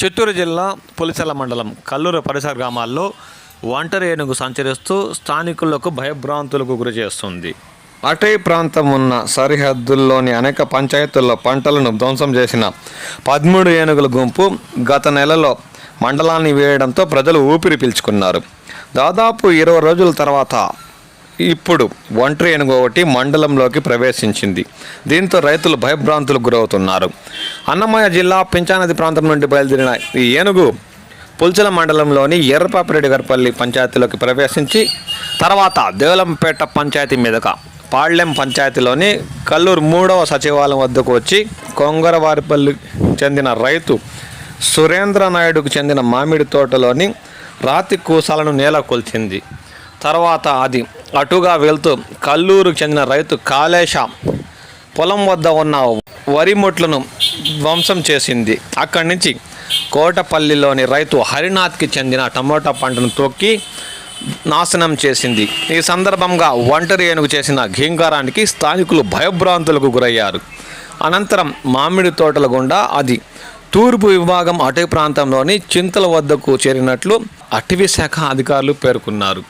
చిత్తూరు జిల్లా పులిచెల మండలం కల్లూరు పరిసర గ్రామాల్లో ఒంటరి ఏనుగు సంచరిస్తూ స్థానికులకు భయభ్రాంతులకు గురి చేస్తుంది. అటవీ ప్రాంతం ఉన్న సరిహద్దుల్లోని అనేక పంచాయతీల్లో పంటలను ధ్వంసం చేసిన పదమూడు ఏనుగుల గుంపు గత నెలలో మండలాన్ని వేయడంతో ప్రజలు ఊపిరి పీల్చుకున్నారు. దాదాపు ఇరవై రోజుల తర్వాత ఇప్పుడు ఒంటరి ఏనుగు ఒకటి మండలంలోకి ప్రవేశించింది. దీంతో రైతులు భయభ్రాంతులకు గురవుతున్నారు. అన్నమయ్య జిల్లా పింఛానది ప్రాంతం నుండి బయలుదేరిన ఈ ఏనుగు పుల్చల మండలంలోని ఎర్రపాపిరెడ్డి గారిపల్లి పంచాయతీలోకి ప్రవేశించి తర్వాత దేవలంపేట పంచాయతీ మీదుగా పాళ్ళెం పంచాయతీలోని కల్లూరు మూడవ సచివాలయం వద్దకు వచ్చి కొంగరవారిపల్లి చెందిన రైతు సురేంద్ర నాయుడుకు చెందిన మామిడి తోటలోని రాతి కూసాలను నేల కొల్చింది. తర్వాత అది అటుగా వెళ్తూ కల్లూరుకు చెందిన రైతు కాళేశ పొలం వద్ద ఉన్న వరి మొట్లను ధ్వంసం చేసింది. అక్కడి నుంచి కోటపల్లిలోని రైతు హరినాథ్కి చెందిన టమోటా పంటను తొక్కి నాశనం చేసింది. ఈ సందర్భంగా ఒంటరి ఏనుగు చేసిన ఘీంకారానికి స్థానికులు భయభ్రాంతులకు గురయ్యారు. అనంతరం మామిడి తోటల గుండా అది తూర్పు విభాగం అటవీ ప్రాంతంలోని చింతల వద్దకు చేరినట్లు అటవీ శాఖ అధికారులు పేర్కొన్నారు.